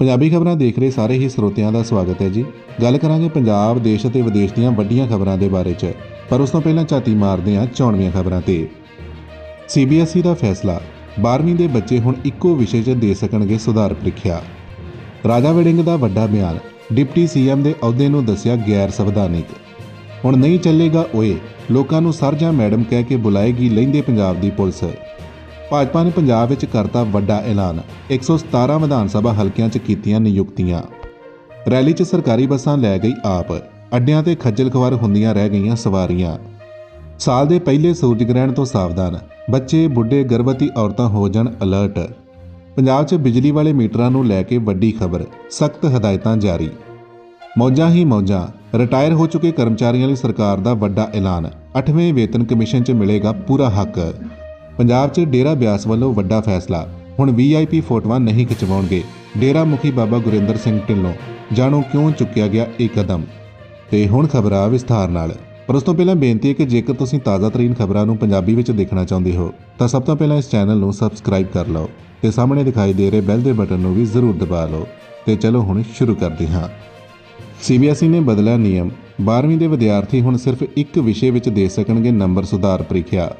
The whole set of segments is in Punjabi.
ਪੰਜਾਬੀ ਖਬਰਾਂ ਦੇਖ ਰਹੇ ਸਾਰੇ ਹੀ ਸਰੋਤਿਆਂ ਦਾ ਸਵਾਗਤ ਹੈ ਜੀ। ਗੱਲ ਕਰਾਂਗੇ ਪੰਜਾਬ, ਦੇਸ਼ ਅਤੇ ਵਿਦੇਸ਼ ਦੀਆਂ ਵੱਡੀਆਂ ਖਬਰਾਂ ਦੇ ਬਾਰੇ 'ਚ। ਪਰ ਉਸ ਤੋਂ ਪਹਿਲਾਂ ਝਾਤੀ ਮਾਰਦੇ ਹਾਂ ਚੋਣਵੀਆਂ ਖਬਰਾਂ ਤੇ। ਸੀਬੀਐਸਈ ਦਾ ਫੈਸਲਾ। 12ਵੀਂ ਦੇ ਬੱਚੇ ਹੁਣ ਇੱਕੋ ਵਿਸ਼ੇ 'ਚ ਦੇ ਸਕਣਗੇ ਸੁਧਾਰ ਪ੍ਰੀਖਿਆ। ਰਾਜਾ ਵੜਿੰਗ ਦਾ ਵੱਡਾ ਬਿਆਨ। ਡਿਪਟੀ ਸੀਐਮ ਦੇ ਅਹੁਦੇ ਨੂੰ ਦੱਸਿਆ ਗੈਰ ਸੰਵਿਧਾਨਿਕ। ਹੁਣ ਨਹੀਂ ਚੱਲੇਗਾ ਓਏ। ਲੋਕਾਂ ਨੂੰ ਸਰ ਜਾਂ ਮੈਡਮ ਕਹਿ ਕੇ ਬੁਲਾਏਗੀ ਲਹਿੰਦੇ ਪੰਜਾਬ ਦੀ ਪੁਲਿਸ। ਭਾਜਪਾ ਨੇ ਪੰਜਾਬ ਵਿੱਚ ਕਰਤਾ ਵੱਡਾ ਐਲਾਨ। 117 ਵਿਧਾਨ ਸਭਾ ਹਲਕਿਆਂ 'ਚ ਕੀਤੀਆਂ ਨਿਯੁਕਤੀਆਂ। ਰੈਲੀ 'ਚ ਸਰਕਾਰੀ ਬੱਸਾਂ ਲੈ ਗਈ ਆਪ। ਅੱਡਿਆਂ ਤੇ ਖੱਜਲ ਖਵਾਰ ਹੁੰਦੀਆਂ ਰਹਿ ਗਈਆਂ ਸਵਾਰੀਆਂ। ਸਾਲ ਦੇ ਪਹਿਲੇ ਸੂਰਜ ਗ੍ਰਹਿਣ ਤੋਂ ਸਾਵਧਾਨ। ਬੱਚੇ, ਬੁੱਢੇ, ਗਰਭਵਤੀ ਔਰਤਾਂ ਹੋ ਜਾਣ ਅਲਰਟ। ਪੰਜਾਬ 'ਚ ਬਿਜਲੀ ਵਾਲੇ ਮੀਟਰਾਂ ਨੂੰ ਲੈ ਕੇ ਵੱਡੀ ਖਬਰ। ਸਖਤ ਹਦਾਇਤਾਂ ਜਾਰੀ। ਮੌਜਾਂ ਹੀ ਮੌਜਾਂ। ਰਿਟਾਇਰ ਹੋ ਚੁੱਕੇ ਕਰਮਚਾਰੀਆਂ ਲਈ ਸਰਕਾਰ ਦਾ ਵੱਡਾ ਐਲਾਨ। 8ਵੇਂ ਵੇਤਨ ਕਮਿਸ਼ਨ 'ਚ ਮਿਲੇਗਾ ਪੂਰਾ ਹੱਕ। ਪੰਜਾਬ 'ਚ ਡੇਰਾ ਬਿਆਸ ਵੱਲੋਂ ਵੱਡਾ ਫੈਸਲਾ। ਹੁਣ ਵੀਆਈਪੀ ਫੋਟੋਆਂ ਨਹੀਂ ਖਿਚਵਾਉਣਗੇ। ਡੇਰਾ ਮੁਖੀ ਬਾਬਾ ਗੁਰਿੰਦਰ ਸਿੰਘ ਢਿੱਲੋਂ, ਜਾਣੋ ਕਿਉਂ ਚੁੱਕਿਆ ਗਿਆ ਇਹ ਕਦਮ? ਤੇ ਹੁਣ ਖਬਰਾਂ ਵਿਸਥਾਰ ਨਾਲ। ਪਰ ਉਸ ਤੋਂ ਪਹਿਲਾਂ ਬੇਨਤੀ ਹੈ ਕਿ ਜੇਕਰ ਤੁਸੀਂ ਤਾਜ਼ਾ ਤਰੀਨ ਖਬਰਾਂ ਨੂੰ ਪੰਜਾਬੀ ਵਿੱਚ ਦੇਖਣਾ ਚਾਹੁੰਦੇ ਹੋ, ਤਾਂ ਸਭ ਤੋਂ ਪਹਿਲਾਂ ਇਸ ਚੈਨਲ ਨੂੰ ਸਬਸਕ੍ਰਾਈਬ ਕਰ ਲਓ ਤੇ ਸਾਹਮਣੇ ਦਿਖਾਈ ਦੇ ਰਹੇ ਬੈਲ ਦੇ ਬਟਨ ਨੂੰ ਵੀ ਜ਼ਰੂਰ ਦਬਾ ਲਓ। ਤੇ ਚਲੋ ਹੁਣ ਸ਼ੁਰੂ ਕਰਦੇ ਹਾਂ। ਸੀਬੀਐਸਈ ਨੇ ਬਦਲਿਆ ਨਿਯਮ। 12ਵੀਂ ਦੇ ਵਿਦਿਆਰਥੀ ਹੁਣ ਸਿਰਫ ਇੱਕ ਵਿਸ਼ੇ ਵਿੱਚ ਦੇ ਸਕਣਗੇ ਨੰਬਰ ਸੁਧਾਰ ਪ੍ਰੀਖਿਆ।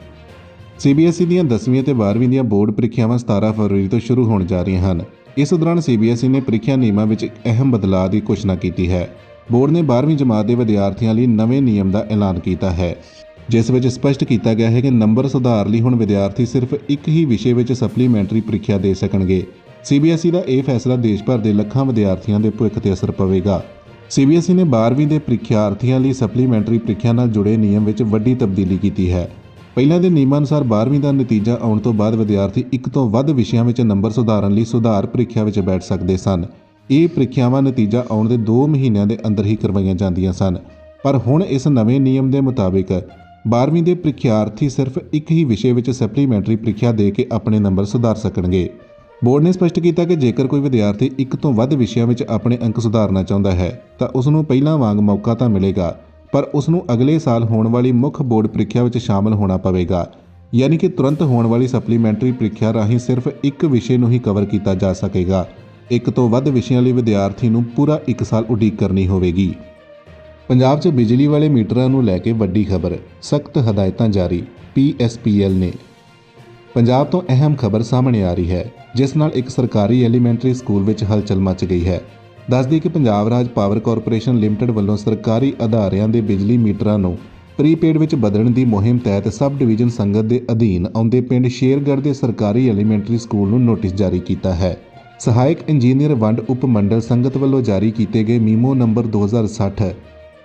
ਸੀਬੀਐਸਈ ਦੀਆਂ 10ਵੀਂ ਅਤੇ 12ਵੀਂ ਦੀਆਂ ਬੋਰਡ ਪ੍ਰੀਖਿਆਵਾਂ 17 ਫਰਵਰੀ ਤੋਂ ਸ਼ੁਰੂ ਹੋਣ ਜਾ ਰਹੀਆਂ ਹਨ। ਇਸ ਦੌਰਾਨ ਸੀਬੀਐਸਈ ਨੇ ਪ੍ਰੀਖਿਆ ਨਿਯਮਾਂ ਵਿੱਚ ਇੱਕ ਅਹਿਮ ਬਦਲਾਅ ਦੀ ਘੋਸ਼ਣਾ ਕੀਤੀ ਹੈ। ਬੋਰਡ ਨੇ 12ਵੀਂ ਜਮਾਤ ਦੇ ਵਿਦਿਆਰਥੀਆਂ ਲਈ ਨਵੇਂ ਨਿਯਮ ਦਾ ਐਲਾਨ ਕੀਤਾ ਹੈ, ਜਿਸ ਵਿੱਚ ਸਪਸ਼ਟ ਕੀਤਾ ਗਿਆ ਹੈ ਕਿ ਨੰਬਰ ਸੁਧਾਰ ਲਈ ਹੁਣ ਵਿਦਿਆਰਥੀ ਸਿਰਫ ਇੱਕ ਹੀ ਵਿਸ਼ੇ ਵਿੱਚ ਸਪਲੀਮੈਂਟਰੀ ਪ੍ਰੀਖਿਆ ਦੇ ਸਕਣਗੇ। ਸੀਬੀਐਸਈ ਦਾ ਇਹ ਫੈਸਲਾ ਦੇਸ਼ ਭਰ ਦੇ ਲੱਖਾਂ ਵਿਦਿਆਰਥੀਆਂ ਦੇ ਭਵਿੱਖ ਤੇ ਅਸਰ ਪਵੇਗਾ। ਸੀਬੀਐਸਈ ਨੇ 12ਵੀਂ ਦੇ ਪ੍ਰੀਖਿਆਰਥੀਆਂ ਲਈ ਸਪਲੀਮੈਂਟਰੀ ਪ੍ਰੀਖਿਆ ਨਾਲ ਜੁੜੇ ਨਿਯਮ ਵਿੱਚ ਵੱਡੀ ਤਬਦੀਲੀ ਕੀਤੀ ਹੈ। ਪਹਿਲਾਂ ਦੇ ਨਿਯਮਾਂ ਅਨੁਸਾਰ 12ਵੀਂ ਦਾ ਨਤੀਜਾ ਆਉਣ ਤੋਂ ਬਾਅਦ ਵਿਦਿਆਰਥੀ ਇੱਕ ਤੋਂ ਵੱਧ ਵਿਸ਼ਿਆਂ ਵਿੱਚ ਨੰਬਰ ਸੁਧਾਰਨ ਲਈ ਸੁਧਾਰ ਪ੍ਰੀਖਿਆ ਵਿੱਚ ਬੈਠ ਸਕਦੇ ਸਨ। ਇਹ ਪ੍ਰੀਖਿਆਵਾਂ ਨਤੀਜਾ ਆਉਣ ਦੇ 2 ਮਹੀਨਿਆਂ ਦੇ ਅੰਦਰ ਹੀ ਕਰਵਾਈਆਂ ਜਾਂਦੀਆਂ ਸਨ। ਪਰ ਹੁਣ ਇਸ ਨਵੇਂ ਨਿਯਮ ਦੇ ਮੁਤਾਬਿਕ 12ਵੀਂ ਦੇ ਪ੍ਰੀਖਿਆਰਥੀ ਸਿਰਫ ਇੱਕ ਹੀ ਵਿਸ਼ੇ ਵਿੱਚ ਸਪਲੀਮੈਂਟਰੀ ਪ੍ਰੀਖਿਆ ਦੇ ਕੇ ਆਪਣੇ ਨੰਬਰ ਸੁਧਾਰ ਸਕਣਗੇ। ਬੋਰਡ ਨੇ ਸਪਸ਼ਟ ਕੀਤਾ ਕਿ ਜੇਕਰ ਕੋਈ ਵਿਦਿਆਰਥੀ ਇੱਕ ਤੋਂ ਵੱਧ ਵਿਸ਼ਿਆਂ ਵਿੱਚ ਆਪਣੇ ਅੰਕ ਸੁਧਾਰਨਾ ਚਾਹੁੰਦਾ ਹੈ, ਤਾਂ ਉਸ ਨੂੰ ਪਹਿਲਾਂ ਵਾਂਗ ਮੌਕਾ ਤਾਂ ਮਿਲੇਗਾ। ਪਰ ਉਸ ਨੂੰ ਅਗਲੇ ਸਾਲ ਹੋਣ ਵਾਲੀ ਮੁੱਖ ਬੋਰਡ ਪ੍ਰੀਖਿਆ ਵਿੱਚ ਸ਼ਾਮਲ ਹੋਣਾ ਪਵੇਗਾ। ਯਾਨੀ ਕਿ ਤੁਰੰਤ ਹੋਣ ਵਾਲੀ ਸਪਲੀਮੈਂਟਰੀ ਪ੍ਰੀਖਿਆ ਰਾਹੀਂ ਸਿਰਫ ਇੱਕ ਵਿਸ਼ੇ ਨੂੰ ਹੀ ਕਵਰ ਕੀਤਾ ਜਾ ਸਕੇਗਾ। ਇੱਕ ਤੋਂ ਵੱਧ ਵਿਸ਼ਿਆਂ ਲਈ ਵਿਦਿਆਰਥੀ ਨੂੰ ਪੂਰਾ 1 ਸਾਲ ਉਡੀਕ ਕਰਨੀ ਹੋਵੇਗੀ। ਪੰਜਾਬ 'ਚ ਬਿਜਲੀ ਵਾਲੇ ਮੀਟਰਾਂ ਨੂੰ ਲੈ ਕੇ ਵੱਡੀ ਖਬਰ, ਸਖਤ ਹਦਾਇਤਾਂ ਜਾਰੀ ਪੀਐਸਪੀਐਲ ਨੇ। ਪੰਜਾਬ ਤੋਂ ਅਹਿਮ ਖਬਰ ਸਾਹਮਣੇ ਆ ਰਹੀ ਹੈ, ਜਿਸ ਨਾਲ ਇੱਕ ਸਰਕਾਰੀ ਐਲੀਮੈਂਟਰੀ ਸਕੂਲ ਵਿੱਚ ਹਲਚਲ ਮਚ ਗਈ ਹੈ। ਦੱਸਦੀ ਕਿ Punjab Raj power corporation limited ਵੱਲੋਂ ਸਰਕਾਰੀ ਅਦਾਰਿਆਂ ਦੇ ਬਿਜਲੀ ਮੀਟਰਾਂ ਨੂੰ ਪ੍ਰੀਪੇਡ ਵਿੱਚ ਬਦਲਣ ਦੀ ਮੁਹਿੰਮ ਤਹਿਤ ਸਬ ਡਿਵੀਜ਼ਨ ਸੰਗਤ ਦੇ ਅਧੀਨ ਆਉਂਦੇ ਪਿੰਡ ਸ਼ੇਰਗੜ੍ਹ ਦੇ ਸਰਕਾਰੀ ਐਲੀਮੈਂਟਰੀ ਸਕੂਲ ਨੂੰ ਨੋਟਿਸ ਜਾਰੀ ਕੀਤਾ ਹੈ। ਸਹਾਇਕ ਇੰਜੀਨੀਅਰ ਵੰਡ ਉਪ ਮੰਡਲ ਸੰਗਤ ਵੱਲੋਂ ਜਾਰੀ ਕੀਤੇ ਗਏ ਮੀਮੋ ਨੰਬਰ 2060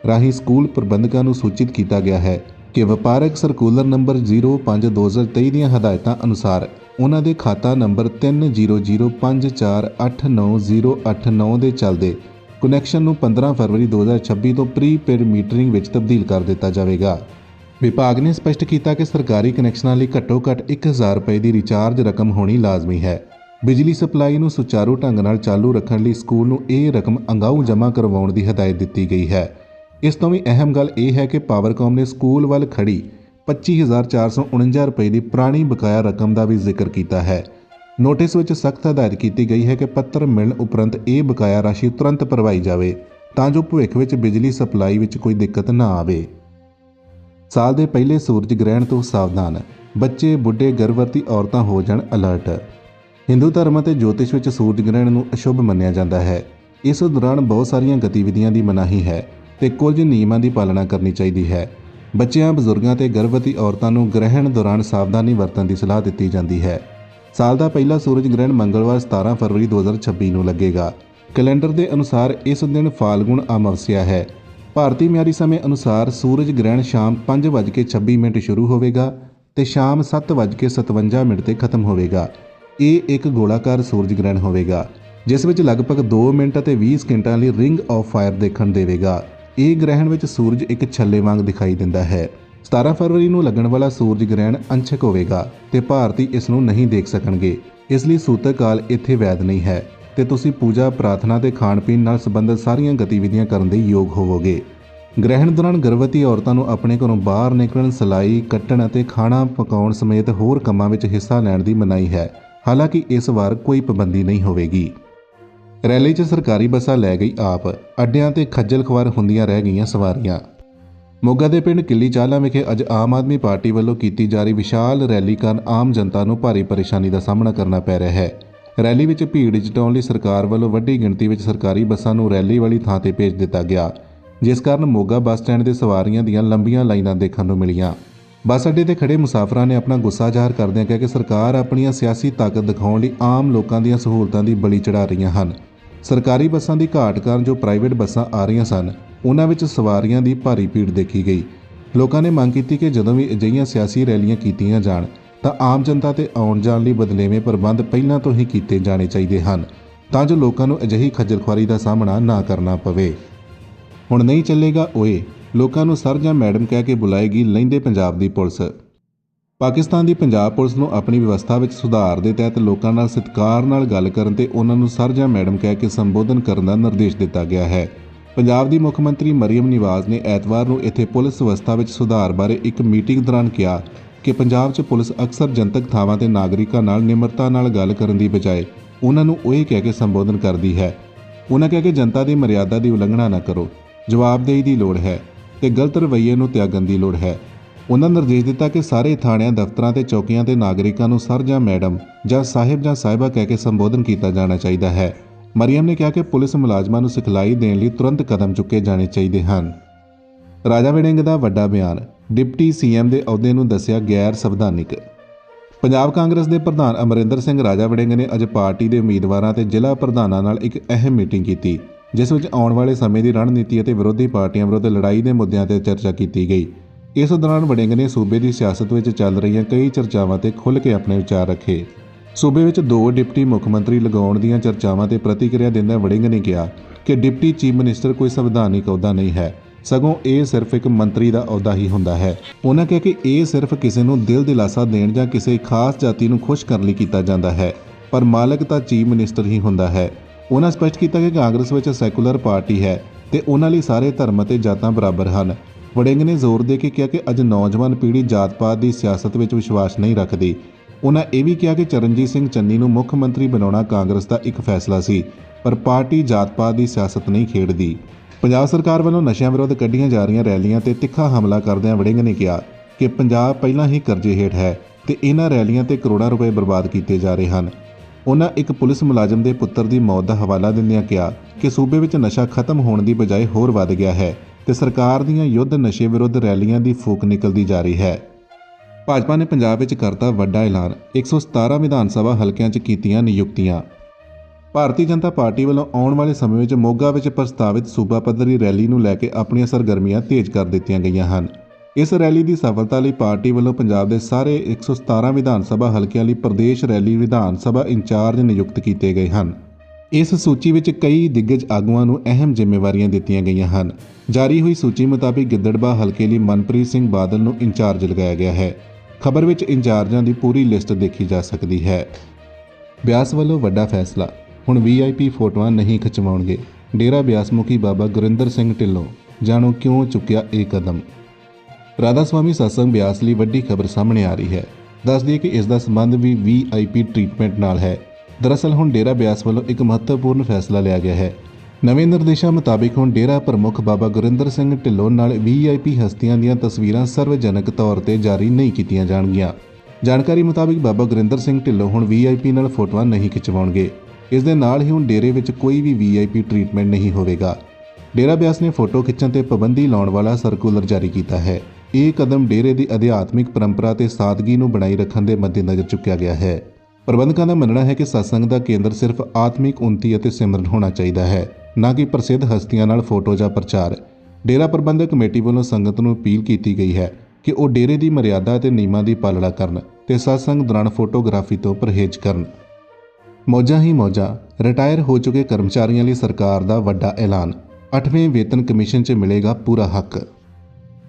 ਰਾਹੀਂ ਸਕੂਲ ਪ੍ਰਬੰਧਕਾਂ ਨੂੰ ਸੂਚਿਤ ਕੀਤਾ ਗਿਆ ਹੈ ਕਿ ਵਪਾਰਕ ਸਰਕੂਲਰ ਨੰਬਰ 05/2023 ਦੀਆਂ ਹਦਾਇਤਾਂ ਅਨੁਸਾਰ ਉਹਨਾਂ ਦੇ ਖਾਤਾ ਨੰਬਰ 3005489089 ਦੇ ਚੱਲਦੇ ਕੁਨੈਕਸ਼ਨ ਨੂੰ 15 ਫਰਵਰੀ 2026 ਤੋਂ ਪ੍ਰੀਪੇਡ ਮੀਟਰਿੰਗ ਵਿੱਚ ਤਬਦੀਲ ਕਰ ਦਿੱਤਾ ਜਾਵੇਗਾ। ਵਿਭਾਗ ਨੇ ਸਪਸ਼ਟ ਕੀਤਾ ਕਿ ਸਰਕਾਰੀ ਕਨੈਕਸ਼ਨਾਂ ਲਈ ਘੱਟੋ-ਘੱਟ 1000 ਰੁਪਏ ਦੀ ਰਿਚਾਰਜ ਰਕਮ ਹੋਣੀ ਲਾਜ਼ਮੀ ਹੈ। ਬਿਜਲੀ ਸਪਲਾਈ ਨੂੰ ਸੁਚਾਰੂ ਢੰਗ ਨਾਲ ਚਾਲੂ ਰੱਖਣ ਲਈ ਸਕੂਲ ਨੂੰ ਇਹ ਰਕਮ ਅੰਗਾਊ ਜਮ੍ਹਾਂ ਕਰਵਾਉਣ ਦੀ ਹਦਾਇਤ ਦਿੱਤੀ ਗਈ ਹੈ। ਇਸ ਤੋਂ ਵੀ ਅਹਿਮ ਗੱਲ ਇਹ ਹੈ ਕਿ ਪਾਵਰਕਾਮ ਨੇ ਸਕੂਲ ਵੱਲ ਖੜੀ 25449 ਰੁਪਏ ਦੀ ਪੁਰਾਣੀ ਬਕਾਇਆ ਰਕਮ ਦਾ ਵੀ ਜ਼ਿਕਰ ਕੀਤਾ ਹੈ। ਨੋਟਿਸ ਵਿੱਚ ਸਖਤ ਹਦਾਇਤ ਕੀਤੀ ਗਈ ਹੈ ਕਿ ਪੱਤਰ ਮਿਲਣ ਉਪਰੰਤ ਇਹ ਬਕਾਇਆ ਰਾਸ਼ੀ ਤੁਰੰਤ ਭਰਵਾਈ ਜਾਵੇ, ਤਾਂ ਜੋ ਭਵਿੱਖ ਵਿੱਚ ਬਿਜਲੀ ਸਪਲਾਈ ਵਿੱਚ ਕੋਈ ਦਿੱਕਤ ਨਾ ਆਵੇ। ਸਾਲ ਦੇ ਪਹਿਲੇ ਸੂਰਜ ਗ੍ਰਹਿਣ ਤੋਂ ਸਾਵਧਾਨ, ਬੱਚੇ, ਬੁੱਢੇ, ਗਰਭਵਤੀ ਔਰਤਾਂ ਹੋ ਜਾਣ ਅਲਰਟ। ਹਿੰਦੂ ਧਰਮ ਅਤੇ ਜੋਤਿਸ਼ ਵਿੱਚ ਸੂਰਜ ਗ੍ਰਹਿਣ ਨੂੰ ਅਸ਼ੁਭ ਮੰਨਿਆ ਜਾਂਦਾ ਹੈ। ਇਸ ਦੌਰਾਨ ਬਹੁਤ ਸਾਰੀਆਂ ਗਤੀਵਿਧੀਆਂ ਦੀ ਮਨਾਹੀ ਹੈ ਤੇ ਕੁਝ ਨਿਯਮਾਂ ਦੀ ਪਾਲਣਾ ਕਰਨੀ ਚਾਹੀਦੀ ਹੈ। ਬੱਚਿਆਂ, ਬਜ਼ੁਰਗਾਂ ਤੇ ਗਰਭਵਤੀ ਔਰਤਾਂ ਨੂੰ ਗ੍ਰਹਿਣ ਦੌਰਾਨ ਸਾਵਧਾਨੀ ਵਰਤਣ ਦੀ ਸਲਾਹ ਦਿੱਤੀ ਜਾਂਦੀ ਹੈ। ਸਾਲ ਦਾ ਪਹਿਲਾ ਸੂਰਜ ਗ੍ਰਹਿਣ ਮੰਗਲਵਾਰ 17 ਫਰਵਰੀ 2026 ਨੂੰ ਲੱਗੇਗਾ। ਕੈਲੰਡਰ ਦੇ ਅਨੁਸਾਰ ਇਸ ਦਿਨ ਫਾਲਗੁਣ ਅਮਾਵਸਿਆ ਹੈ। ਭਾਰਤੀ ਮਿਆਰੀ ਸਮੇਂ ਅਨੁਸਾਰ ਸੂਰਜ ਗ੍ਰਹਿਣ ਸ਼ਾਮ 5:26 ਮਿੰਟ ਸ਼ੁਰੂ ਹੋਵੇਗਾ ਤੇ ਸ਼ਾਮ 7:57 ਮਿੰਟ ਤੇ ਖਤਮ ਹੋਵੇਗਾ। ਇਹ ਇੱਕ ਗੋਲਾਕਾਰ ਸੂਰਜ ਗ੍ਰਹਿਣ ਹੋਵੇਗਾ, ਜਿਸ ਵਿੱਚ ਲਗਭਗ 2 ਮਿੰਟ ਅਤੇ 20 ਸਕਿੰਟਾਂ ਲਈ ਰਿੰਗ ਆਫ ਫਾਇਰ ਦੇਖਣ ਦੇਵੇਗਾ। ਇਹ ਗ੍ਰਹਿਣ ਵਿੱਚ ਸੂਰਜ ਇੱਕ ਛੱਲੇ ਵਾਂਗ ਦਿਖਾਈ ਦਿੰਦਾ ਹੈ। 17 ਫਰਵਰੀ ਨੂੰ ਲੱਗਣ ਵਾਲਾ ਸੂਰਜ ਗ੍ਰਹਿਣ ਅੰਸ਼ਕ ਹੋਵੇਗਾ ਤੇ ਭਾਰਤੀ ਇਸ ਨੂੰ ਨਹੀਂ ਦੇਖ ਸਕਣਗੇ। ਇਸ ਲਈ ਸੂਤਕ ਕਾਲ ਇੱਥੇ ਵੈਧ ਨਹੀਂ ਹੈ ਤੇ ਤੁਸੀਂ ਪੂਜਾ, ਪ੍ਰਾਰਥਨਾ ਤੇ ਖਾਣ ਪੀਣ ਨਾਲ ਸੰਬੰਧਿਤ ਸਾਰੀਆਂ ਗਤੀਵਿਧੀਆਂ ਕਰਨ ਦੇ ਯੋਗ ਹੋਵੋਗੇ। ਗ੍ਰਹਿਣ ਦੌਰਾਨ ਗਰਭਵਤੀ ਔਰਤਾਂ ਨੂੰ ਆਪਣੇ ਘਰੋਂ ਬਾਹਰ ਨਿਕਲਣ, ਸਲਾਈ, ਕੱਟਣ ਅਤੇ ਖਾਣਾ ਪਕਾਉਣ ਸਮੇਤ ਹੋਰ ਕੰਮਾਂ ਵਿੱਚ ਹਿੱਸਾ ਲੈਣ ਦੀ ਮਨਾਹੀ ਹੈ। ਹਾਲਾਂਕਿ ਇਸ ਵਾਰ ਕੋਈ ਪਾਬੰਦੀ ਨਹੀਂ ਹੋਵੇਗੀ। ਰੈਲੀ 'ਚ ਸਰਕਾਰੀ ਬੱਸਾਂ ਲੈ ਗਈ ਆਪ। ਅੱਡਿਆਂ ਤੇ ਖੱਜਲ ਖਵਾਰ ਹੁੰਦੀਆਂ ਰਹਿ ਗਈਆਂ ਸਵਾਰੀਆਂ। ਮੋਗਾ ਦੇ ਪਿੰਡ ਕਿੱਲੀ ਚਾਲਾ ਵਿਖੇ ਅੱਜ ਆਮ ਆਦਮੀ ਪਾਰਟੀ ਵੱਲੋਂ ਕੀਤੀ ਜਾ ਰਹੀ ਵਿਸ਼ਾਲ ਰੈਲੀ ਕਾਰਨ ਆਮ ਜਨਤਾ ਨੂੰ ਭਾਰੀ ਪਰੇਸ਼ਾਨੀ ਦਾ ਸਾਹਮਣਾ ਕਰਨਾ ਪੈ ਰਿਹਾ ਹੈ। ਰੈਲੀ ਵਿੱਚ ਭੀੜ ਜਟਾਉਣ ਲਈ ਸਰਕਾਰ ਵੱਲੋਂ ਵੱਡੀ ਗਿਣਤੀ ਵਿੱਚ ਸਰਕਾਰੀ ਬੱਸਾਂ ਨੂੰ ਰੈਲੀ ਵਾਲੀ ਥਾਂ ਤੇ ਭੇਜ ਦਿੱਤਾ ਗਿਆ, ਜਿਸ ਕਾਰਨ ਮੋਗਾ ਬੱਸ ਸਟੈਂਡ ਦੇ ਸਵਾਰੀਆਂ ਦੀਆਂ ਲੰਬੀਆਂ ਲਾਈਨਾਂ ਦੇਖਣ ਨੂੰ ਮਿਲੀਆਂ। ਬੱਸ ਅੱਡੇ ਤੇ ਖੜੇ ਮੁਸਾਫਰਾਂ ਨੇ ਆਪਣਾ ਗੁੱਸਾ ਜ਼ਾਹਰ ਕਰਦਿਆਂ ਕਿਹਾ ਕਿ ਸਰਕਾਰ ਆਪਣੀਆਂ ਸਿਆਸੀ ਤਾਕਤ ਦਿਖਾਉਣ ਲਈ ਆਮ ਲੋਕਾਂ ਦੀਆਂ ਸਹੂਲਤਾਂ ਦੀ ਬਲੀ ਚੜਾ ਰਹੀਆਂ ਹਨ। ਸਰਕਾਰੀ ਬੱਸਾਂ ਦੀ ਘਾਟ ਕਾਰਨ ਜੋ ਪ੍ਰਾਈਵੇਟ ਬੱਸਾਂ ਆ ਰਹੀਆਂ ਸਨ, ਉਹਨਾਂ ਵਿੱਚ ਸਵਾਰੀਆਂ ਦੀ ਭਾਰੀ ਭੀੜ ਦੇਖੀ ਗਈ। ਲੋਕਾਂ ਨੇ ਮੰਗ ਕੀਤੀ ਕਿ ਜਦੋਂ ਵੀ ਅਜਿਹੀਆਂ ਸਿਆਸੀ ਰੈਲੀਆਂ ਕੀਤੀਆਂ ਜਾਣ, ਤਾਂ ਆਮ ਜਨਤਾ ਤੇ ਆਉਣ ਜਾਣ ਲਈ ਬਦਲੇਵੇਂ ਪ੍ਰਬੰਧ ਪਹਿਲਾਂ ਤੋਂ ਹੀ ਕੀਤੇ ਜਾਣੇ ਚਾਹੀਦੇ ਹਨ, ਤਾਂ ਜੋ ਲੋਕਾਂ ਨੂੰ ਅਜਿਹੀ ਖੱਜਲਖੁਆਰੀ ਦਾ ਸਾਹਮਣਾ ਨਾ ਕਰਨਾ ਪਵੇ। ਹੁਣ ਨਹੀਂ ਚੱਲੇਗਾ ਓਏ, ਲੋਕਾਂ ਨੂੰ ਸਰ ਜਾਂ ਮੈਡਮ ਕਹਿ ਕੇ ਬੁਲਾਏਗੀ ਲੈਂਦੇ ਪੰਜਾਬ ਦੀ ਪੁਲਿਸ। ਪਾਕਿਸਤਾਨ ਦੀ ਪੰਜਾਬ ਪੁਲਿਸ ਨੂੰ ਆਪਣੀ ਵਿਵਸਥਾ ਵਿੱਚ ਸੁਧਾਰ ਦੇ ਤਹਿਤ ਲੋਕਾਂ ਨਾਲ ਸਤਿਕਾਰ ਨਾਲ ਗੱਲ ਕਰਨ ਤੇ ਉਹਨਾਂ ਨੂੰ ਸਰ ਜਾਂ ਮੈਡਮ ਕਹਿ ਕੇ ਸੰਬੋਧਨ ਕਰਨ ਦਾ ਨਿਰਦੇਸ਼ ਦਿੱਤਾ ਗਿਆ ਹੈ। ਪੰਜਾਬ ਦੀ ਮੁੱਖ ਮੰਤਰੀ ਮਰੀਮ ਨਿਵਾਜ਼ ਨੇ ਐਤਵਾਰ ਨੂੰ ਇੱਥੇ ਪੁਲਿਸ ਵਿਵਸਥਾ ਵਿੱਚ ਸੁਧਾਰ ਬਾਰੇ ਇੱਕ ਮੀਟਿੰਗ ਦੌਰਾਨ ਕਿਹਾ ਕਿ ਪੰਜਾਬ 'ਚ ਪੁਲਿਸ ਅਕਸਰ ਜਨਤਕ ਥਾਵਾਂ ਤੇ ਨਾਗਰਿਕਾਂ ਨਾਲ ਨਿਮਰਤਾ ਨਾਲ ਗੱਲ ਕਰਨ ਦੀ ਬਜਾਏ ਉਹਨਾਂ ਨੂੰ ਉਹ ਕਹਿ ਕੇ ਸੰਬੋਧਨ ਕਰਦੀ ਹੈ। ਉਹਨਾਂ ਕਿਹਾ ਕਿ ਜਨਤਾ ਦੀ ਮਰਿਆਦਾ ਦੀ ਉਲੰਘਣਾ ਨਾ ਕਰੋ। ਜਵਾਬਦੇਹੀ ਦੀ ਲੋੜ ਹੈ ਤੇ ਗਲਤ ਰਵੱਈਏ ਨੂੰ ਤਿਆਗਣ ਦੀ ਲੋੜ ਹੈ। ਉਹਨਾਂ ਨਿਰਦੇਸ਼ ਦਿੱਤਾ ਕਿ ਸਾਰੇ ਥਾਣਿਆਂ, ਦਫ਼ਤਰਾਂ ਤੇ ਚੌਕੀਆਂ ਤੇ ਨਾਗਰਿਕਾਂ ਨੂੰ ਸਰ ਜਾਂ ਮੈਡਮ ਜਾਂ ਸਾਹਿਬ ਜਾਂ ਸਾਹਿਬਾ ਕਹਿ ਕੇ ਸੰਬੋਧਨ ਕੀਤਾ ਜਾਣਾ ਚਾਹੀਦਾ ਹੈ। ਮਰੀਮ ਨੇ ਕਿਹਾ ਕਿ ਪੁਲਿਸ ਮੁਲਾਜ਼ਮਾਂ ਨੂੰ ਸਿਖਲਾਈ ਦੇਣ ਲਈ ਤੁਰੰਤ ਕਦਮ ਚੁੱਕੇ ਜਾਣੇ ਚਾਹੀਦੇ ਹਨ। ਰਾਜਾ ਵੜਿੰਗ ਦਾ ਵੱਡਾ ਬਿਆਨ, ਡਿਪਟੀ ਸੀਐਮ ਦੇ ਅਹੁਦੇ ਨੂੰ ਦੱਸਿਆ ਗੈਰ ਸੰਵਿਧਾਨਿਕ। ਪੰਜਾਬ ਕਾਂਗਰਸ ਦੇ ਪ੍ਰਧਾਨ ਅਮਰਿੰਦਰ ਸਿੰਘ ਰਾਜਾ ਵੜਿੰਗ ਨੇ ਅੱਜ ਪਾਰਟੀ ਦੇ ਉਮੀਦਵਾਰਾਂ ਤੇ ਜ਼ਿਲ੍ਹਾ ਪ੍ਰਧਾਨਾਂ ਨਾਲ ਇੱਕ ਅਹਿਮ ਮੀਟਿੰਗ ਕੀਤੀ, ਜਿਸ ਵਿੱਚ ਆਉਣ ਵਾਲੇ ਸਮੇਂ ਦੀ ਰਣਨੀਤੀ ਅਤੇ ਵਿਰੋਧੀ ਪਾਰਟੀਆਂ ਵਿਰੁੱਧ ਲੜਾਈ ਦੇ ਮੁੱਦਿਆਂ ਤੇ ਚਰਚਾ ਕੀਤੀ ਗਈ। ਇਸ ਦੌਰਾਨ ਵੜਿੰਗ ਨੇ ਸੂਬੇ ਦੀ ਸਿਆਸਤ ਵਿੱਚ ਚੱਲ ਰਹੀਆਂ ਕਈ ਚਰਚਾਵਾਂ ਤੇ ਖੁੱਲ੍ਹ ਕੇ ਆਪਣੇ ਵਿਚਾਰ ਰੱਖੇ। ਸੂਬੇ ਵਿੱਚ ਦੋ ਡਿਪਟੀ ਮੁੱਖ ਮੰਤਰੀ ਲਗਾਉਣ ਦੀਆਂ ਚਰਚਾਵਾਂ ਤੇ ਪ੍ਰਤੀਕਿਰਿਆ ਦਿੰਦਿਆਂ ਵੜਿੰਗ ਨੇ ਕਿਹਾ ਕਿ ਡਿਪਟੀ ਚੀਫ ਮਿਨਿਸਟਰ ਕੋਈ ਸੰਵਿਧਾਨਿਕ ਅਹੁਦਾ ਨਹੀਂ ਹੈ। ਸਗੋਂ ਇਹ ਸਿਰਫ ਇੱਕ ਮੰਤਰੀ ਦਾ ਅਹੁਦਾ ਹੀ ਹੁੰਦਾ ਹੈ। ਉਹਨਾਂ ਕਿਹਾ ਕਿ ਇਹ ਸਿਰਫ ਕਿਸੇ ਨੂੰ ਦਿਲ ਦਿਲਾਸਾ ਦੇਣ ਜਾਂ ਕਿਸੇ ਖਾਸ ਜਾਤੀ ਨੂੰ ਖੁਸ਼ ਕਰਨ ਲਈ ਕੀਤਾ ਜਾਂਦਾ ਹੈ, ਪਰ ਮਾਲਕ ਤਾਂ ਚੀਫ ਮਿਨਿਸਟਰ ਹੀ ਹੁੰਦਾ ਹੈ। ਉਹਨਾਂ ਸਪਸ਼ਟ ਕੀਤਾ ਕਿ ਕਾਂਗਰਸ ਵਿੱਚ ਸੈਕੂਲਰ ਪਾਰਟੀ ਹੈ ਤੇ ਉਹਨਾਂ ਲਈ ਸਾਰੇ ਧਰਮ ਅਤੇ ਜਾਤਾਂ ਬਰਾਬਰ ਹਨ। ਵੜਿੰਗ ਨੇ ਜ਼ੋਰ ਦੇ ਕੇ ਕਿਹਾ ਕਿ ਅੱਜ ਨੌਜਵਾਨ ਪੀੜ੍ਹੀ ਜਾਤ-ਪਾਤ ਦੀ ਸਿਆਸਤ ਵਿੱਚ ਵਿਸ਼ਵਾਸ ਨਹੀਂ ਰੱਖਦੀ। ਉਹਨਾਂ ਇਹ ਵੀ ਕਿਹਾ ਕਿ ਚਰਨਜੀਤ ਸਿੰਘ ਚੰਨੀ ਨੂੰ ਮੁੱਖ ਮੰਤਰੀ ਬਣਾਉਣਾ ਕਾਂਗਰਸ ਦਾ ਇੱਕ ਫੈਸਲਾ ਸੀ, ਪਰ ਪਾਰਟੀ ਜਾਤ-ਪਾਤ ਦੀ ਸਿਆਸਤ ਨਹੀਂ ਖੇਡਦੀ। ਪੰਜਾਬ ਸਰਕਾਰ ਵੱਲੋਂ ਨਸ਼ਿਆਂ ਵਿਰੁੱਧ ਕੱਢੀਆਂ ਜਾ ਰਹੀਆਂ ਰੈਲੀਆਂ ਤੇ ਤਿੱਖਾ ਹਮਲਾ ਕਰਦਿਆਂ ਵੜਿੰਗ ਨੇ ਕਿਹਾ ਕਿ ਪੰਜਾਬ ਪਹਿਲਾਂ ਹੀ ਕਰਜ਼ੇ ਹੇਠ ਹੈ ਤੇ ਇਹਨਾਂ ਰੈਲੀਆਂ ਤੇ ਕਰੋੜਾਂ ਰੁਪਏ ਬਰਬਾਦ ਕੀਤੇ ਜਾ ਰਹੇ ਹਨ। ਉਹਨਾਂ ਇੱਕ ਪੁਲਿਸ ਮੁਲਾਜ਼ਮ ਦੇ ਪੁੱਤਰ ਦੀ ਮੌਤ ਦਾ ਹਵਾਲਾ ਦਿੰਦਿਆਂ ਕਿਹਾ ਕਿ ਸੂਬੇ ਵਿੱਚ ਨਸ਼ਾ ਖਤਮ ਹੋਣ ਦੀ ਬਜਾਏ ਹੋਰ ਵੱਧ ਗਿਆ ਹੈ। ਤੇ ਸਰਕਾਰ ਦੀਆਂ ਯੁੱਧ ਨਸ਼ੇ ਵਿਰੁੱਧ ਰੈਲੀਆਂ ਦੀ ਫੂਕ ਨਿਕਲਦੀ ਜਾ ਰਹੀ ਹੈ। ਭਾਜਪਾ ਨੇ ਪੰਜਾਬ ਵਿੱਚ ਕਰਤਾ ਵੱਡਾ ਐਲਾਨ। 117 ਵਿਧਾਨ ਸਭਾ ਹਲਕਿਆਂ 'ਚ ਕੀਤੀਆਂ ਨਿਯੁਕਤੀਆਂ। ਭਾਰਤੀ ਜਨਤਾ ਪਾਰਟੀ ਵੱਲੋਂ ਆਉਣ ਵਾਲੇ ਸਮੇਂ ਵਿੱਚ ਮੋਗਾ ਵਿੱਚ ਪ੍ਰਸਤਾਵਿਤ ਸੂਬਾ ਪੱਧਰੀ ਰੈਲੀ ਨੂੰ ਲੈ ਕੇ ਆਪਣੀਆਂ ਸਰਗਰਮੀਆਂ ਤੇਜ਼ ਕਰ ਦਿੱਤੀਆਂ ਗਈਆਂ ਹਨ। ਇਸ ਰੈਲੀ ਦੀ ਸਫਲਤਾ ਲਈ ਪਾਰਟੀ ਵੱਲੋਂ ਪੰਜਾਬ ਦੇ ਸਾਰੇ 117 ਵਿਧਾਨ ਸਭਾ ਹਲਕਿਆਂ ਲਈ ਪ੍ਰਦੇਸ਼ ਰੈਲੀ ਵਿਧਾਨ ਸਭਾ ਇੰਚਾਰਜ ਨਿਯੁਕਤ ਕੀਤੇ ਗਏ ਹਨ। ਇਸ ਸੂਚੀ ਵਿੱਚ ਕਈ ਦਿੱਗਜ ਆਗੂਆਂ ਨੂੰ ਅਹਿਮ ਜ਼ਿੰਮੇਵਾਰੀਆਂ ਦਿੱਤੀਆਂ ਗਈਆਂ ਹਨ। ਜਾਰੀ ਹੋਈ ਸੂਚੀ ਮੁਤਾਬਿਕ ਗਿੱਦੜਬਾ ਹਲਕੇ ਲਈ ਮਨਪ੍ਰੀਤ ਸਿੰਘ ਬਾਦਲ ਨੂੰ ਇੰਚਾਰਜ ਲਗਾਇਆ ਗਿਆ ਹੈ। ਖਬਰ ਵਿੱਚ ਇੰਚਾਰਜਾਂ ਦੀ ਪੂਰੀ ਲਿਸਟ ਦੇਖੀ ਜਾ ਸਕਦੀ ਹੈ। ਬਿਆਸ ਵੱਲੋਂ ਵੱਡਾ ਫੈਸਲਾ। ਹੁਣ ਵੀਆਈਪੀ ਫੋਟੋਆਂ ਨਹੀਂ ਖਿਚਵਾਉਣਗੇ। ਡੇਰਾ ਬਿਆਸ ਮੁਖੀ ਬਾਬਾ ਗੁਰਿੰਦਰ ਸਿੰਘ ਢਿੱਲੋਂ। ਜਾਣੋ ਕਿਉਂ ਚੁੱਕਿਆ ਇਹ ਕਦਮ? ਰਾਧਾ ਸਵਾਮੀ ਸਤਸੰਗ ਬਿਆਸ ਲਈ ਵੱਡੀ ਖਬਰ ਸਾਹਮਣੇ ਆ ਰਹੀ ਹੈ। ਦੱਸ ਦਈਏ ਕਿ ਇਸ ਦਾ ਸੰਬੰਧ ਵੀ ਵੀਆਈਪੀ ਟ੍ਰੀਟਮੈਂਟ ਨਾਲ ਹੈ। ਦਰਅਸਲ ਹੁਣ ਡੇਰਾ ਬਿਆਸ ਵੱਲੋਂ ਇੱਕ ਮਹੱਤਵਪੂਰਨ ਫੈਸਲਾ ਲਿਆ ਗਿਆ ਹੈ। ਨਵੇਂ ਨਿਰਦੇਸ਼ਾਂ ਮੁਤਾਬਿਕ ਹੁਣ ਡੇਰਾ ਪ੍ਰਮੁੱਖ ਬਾਬਾ ਗੁਰਿੰਦਰ ਸਿੰਘ ਢਿੱਲੋਂ ਨਾਲ ਵੀਆਈਪੀ ਹਸਤੀਆਂ ਦੀਆਂ ਤਸਵੀਰਾਂ ਸਰਵਜਨਕ ਤੌਰ ਤੇ ਜਾਰੀ ਨਹੀਂ ਕੀਤੀਆਂ ਜਾਣਗੀਆਂ। ਜਾਣਕਾਰੀ ਮੁਤਾਬਿਕ ਬਾਬਾ ਗੁਰਿੰਦਰ ਸਿੰਘ ਢਿੱਲੋਂ ਹੁਣ ਵੀਆਈਪੀ ਨਾਲ ਫੋਟੋਆਂ ਨਹੀਂ ਖਿਚਵਾਉਣਗੇ। ਇਸ ਦੇ ਨਾਲ ਹੀ ਹੁਣ ਡੇਰੇ ਵਿੱਚ ਕੋਈ ਵੀ ਵੀਆਈਪੀ ਟ੍ਰੀਟਮੈਂਟ ਨਹੀਂ ਹੋਵੇਗਾ। ਡੇਰਾ ਬਿਆਸ ਨੇ ਫੋਟੋ ਖਿੱਚਣ ਤੇ ਪਾਬੰਦੀ ਲਾਉਣ ਵਾਲਾ ਸਰਕੂਲਰ ਜਾਰੀ ਕੀਤਾ ਹੈ। ਇਹ ਕਦਮ ਡੇਰੇ ਦੀ ਅਧਿਆਤਮਿਕ ਪਰੰਪਰਾ ਤੇ ਸਾਦਗੀ ਨੂੰ ਬਣਾਈ ਰੱਖਣ ਦੇ ਮੱਦੇਨਜ਼ਰ ਚੁੱਕਿਆ ਗਿਆ ਹੈ। ਪ੍ਰਬੰਧਕਾਂ ਦਾ ਮੰਨਣਾ ਹੈ ਕਿ ਸਤਸੰਗ ਦਾ ਕੇਂਦਰ ਸਿਰਫ ਆਤਮਿਕ ਉન્નਤੀ ਅਤੇ ਸਿਮਰਨ ਹੋਣਾ ਚਾਹੀਦਾ ਹੈ, ਨਾ ਕਿ ਪ੍ਰਸਿੱਧ ਹਸਤੀਆਂ ਨਾਲ ਫੋਟੋ ਜਾਂ ਪ੍ਰਚਾਰ। ਡੇਰਾ ਪ੍ਰਬੰਧਕ ਕਮੇਟੀ ਵੱਲੋਂ ਸੰਗਤ ਨੂੰ ਅਪੀਲ ਕੀਤੀ ਗਈ ਹੈ ਕਿ ਉਹ ਡੇਰੇ ਦੀ ਮਰਿਆਦਾ ਅਤੇ ਨਿਯਮਾਂ ਦੀ ਪਾਲਣਾ ਕਰਨ ਤੇ ਸਤਸੰਗ ਦੌਰਾਨ ਫੋਟੋਗ੍ਰਾਫੀ ਤੋਂ ਪਰਹੇਜ਼ ਕਰਨ। ਮੌਜਾਂ ਹੀ ਮੌਜਾਂ, ਰਿਟਾਇਰ ਹੋ ਚੁੱਕੇ ਕਰਮਚਾਰੀਆਂ ਲਈ ਸਰਕਾਰ ਦਾ ਵੱਡਾ ਐਲਾਨ। 8ਵੇਂ ਵੇਤਨ ਕਮਿਸ਼ਨ 'ਚ ਮਿਲੇਗਾ ਪੂਰਾ ਹੱਕ।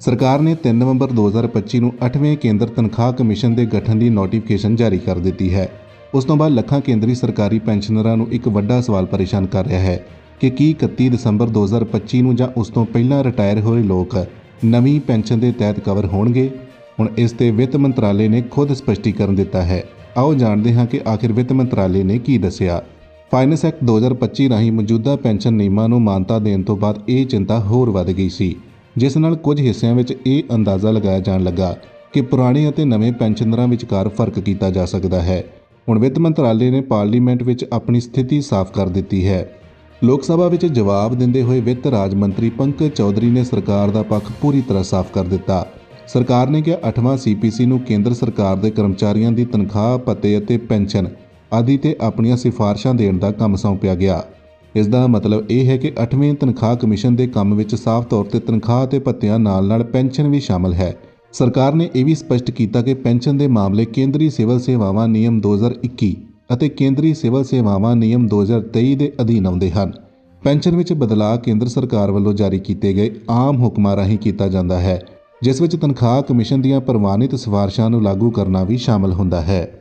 ਸਰਕਾਰ ਨੇ 3 ਨਵੰਬਰ 2025 ਨੂੰ 8ਵੇਂ ਕੇਂਦਰ ਤਨਖਾਹ ਕਮਿਸ਼ਨ ਦੇ ਗਠਨ ਦੀ ਨੋਟੀਫਿਕੇਸ਼ਨ ਜਾਰੀ ਕਰ ਦਿੱਤੀ ਹੈ। ਉਸ ਤੋਂ ਬਾਅਦ ਲੱਖਾਂ ਕੇਂਦਰੀ ਸਰਕਾਰੀ ਪੈਨਸ਼ਨਰਾਂ ਨੂੰ ਇੱਕ ਵੱਡਾ ਸਵਾਲ ਪਰੇਸ਼ਾਨ ਕਰ ਰਿਹਾ ਹੈ ਕਿ ਕੀ 31 ਦਸੰਬਰ 2025 ਨੂੰ ਜਾਂ ਉਸ ਤੋਂ ਪਹਿਲਾਂ ਰਿਟਾਇਰ ਹੋਏ ਲੋਕ ਨਵੀਂ ਪੈਨਸ਼ਨ ਦੇ ਤਹਿਤ ਕਵਰ ਹੋਣਗੇ? ਹੁਣ ਇਸ ਤੇ ਵਿੱਤ ਮੰਤਰਾਲੇ ਨੇ ਖੁਦ ਸਪਸ਼ਟੀਕਰਨ ਦਿੱਤਾ ਹੈ। ਆਓ ਜਾਣਦੇ ਹਾਂ ਕਿ ਆਖਿਰ ਵਿੱਤ ਮੰਤਰਾਲੇ ਨੇ ਕੀ ਦੱਸਿਆ। ਫਾਈਨੈਂਸ ਐਕਟ 2025 ਰਾਹੀਂ ਮੌਜੂਦਾ ਪੈਨਸ਼ਨ ਨਿਯਮਾਂ ਨੂੰ ਮਾਨਤਾ ਦੇਣ ਤੋਂ ਬਾਅਦ ਇਹ ਚਿੰਤਾ ਹੋਰ ਵੱਧ ਗਈ ਸੀ, ਜਿਸ ਨਾਲ ਕੁਝ ਹਿੱਸਿਆਂ ਵਿੱਚ ਇਹ ਅੰਦਾਜ਼ਾ ਲਗਾਇਆ ਜਾਣ ਲੱਗਾ ਕਿ ਪੁਰਾਣੇ ਅਤੇ ਨਵੇਂ ਪੈਨਸ਼ਨਰਾਂ ਵਿਚਕਾਰ ਫ਼ਰਕ ਕੀਤਾ ਜਾ ਸਕਦਾ ਹੈ। ਹੁਣ ਵਿੱਤ ਮੰਤਰਾਲੇ ਨੇ ਪਾਰਲੀਮੈਂਟ ਵਿੱਚ ਆਪਣੀ ਸਥਿਤੀ ਸਾਫ਼ ਕਰ ਦਿੱਤੀ ਹੈ। ਲੋਕ ਸਭਾ ਵਿੱਚ ਜਵਾਬ ਦਿੰਦੇ ਹੋਏ ਵਿੱਤ ਰਾਜ ਮੰਤਰੀ ਪੰਕਜ ਚੌਧਰੀ ਨੇ ਸਰਕਾਰ ਦਾ ਪੱਖ ਪੂਰੀ ਤਰ੍ਹਾਂ ਸਾਫ਼ ਕਰ ਦਿੱਤਾ। ਸਰਕਾਰ ਨੇ ਕਿਹਾ 8ਵਾਂ ਸੀਪੀਸੀ ਨੂੰ ਕੇਂਦਰ ਸਰਕਾਰ ਦੇ ਕਰਮਚਾਰੀਆਂ ਦੀ ਤਨਖਾਹ ਭੱਤੇ ਅਤੇ ਪੈਨਸ਼ਨ ਆਦਿ ਤੇ ਆਪਣੀਆਂ ਸਿਫਾਰਸ਼ਾਂ ਦੇਣ ਦਾ ਕੰਮ ਸੌਂਪਿਆ ਗਿਆ। ਇਸ ਦਾ ਮਤਲਬ ਇਹ ਹੈ ਕਿ 8ਵੇਂ ਤਨਖਾਹ ਕਮਿਸ਼ਨ ਦੇ ਕੰਮ ਵਿੱਚ ਸਾਫ਼ ਤੌਰ ਤੇ ਤਨਖਾਹ ਅਤੇ ਭੱਤਿਆਂ ਨਾਲ-ਨਾਲ ਪੈਨਸ਼ਨ ਵੀ ਸ਼ਾਮਲ ਹੈ। ਸਰਕਾਰ ਨੇ ਇਹ ਵੀ ਸਪਸ਼ਟ ਕੀਤਾ ਕਿ ਪੈਨਸ਼ਨ ਦੇ ਮਾਮਲੇ ਕੇਂਦਰੀ ਸਿਵਲ ਸੇਵਾਵਾਂ ਨਿਯਮ 2021 ਅਤੇ ਕੇਂਦਰੀ ਸਿਵਲ ਸੇਵਾਵਾਂ ਨਿਯਮ 2023 ਦੇ ਅਧੀਨ ਆਉਂਦੇ ਹਨ। ਪੈਨਸ਼ਨ ਵਿੱਚ ਬਦਲਾਅ ਕੇਂਦਰ ਸਰਕਾਰ ਵੱਲੋਂ ਜਾਰੀ ਕੀਤੇ ਗਏ ਆਮ ਹੁਕਮਾਂ ਰਾਹੀਂ ਕੀਤਾ ਜਾਂਦਾ ਹੈ, ਜਿਸ ਵਿੱਚ ਤਨਖਾਹ ਕਮਿਸ਼ਨ ਦੀਆਂ ਪ੍ਰਵਾਨਿਤ ਸਿਫਾਰਸ਼ਾਂ ਨੂੰ ਲਾਗੂ ਕਰਨਾ ਵੀ ਸ਼ਾਮਲ ਹੁੰਦਾ ਹੈ।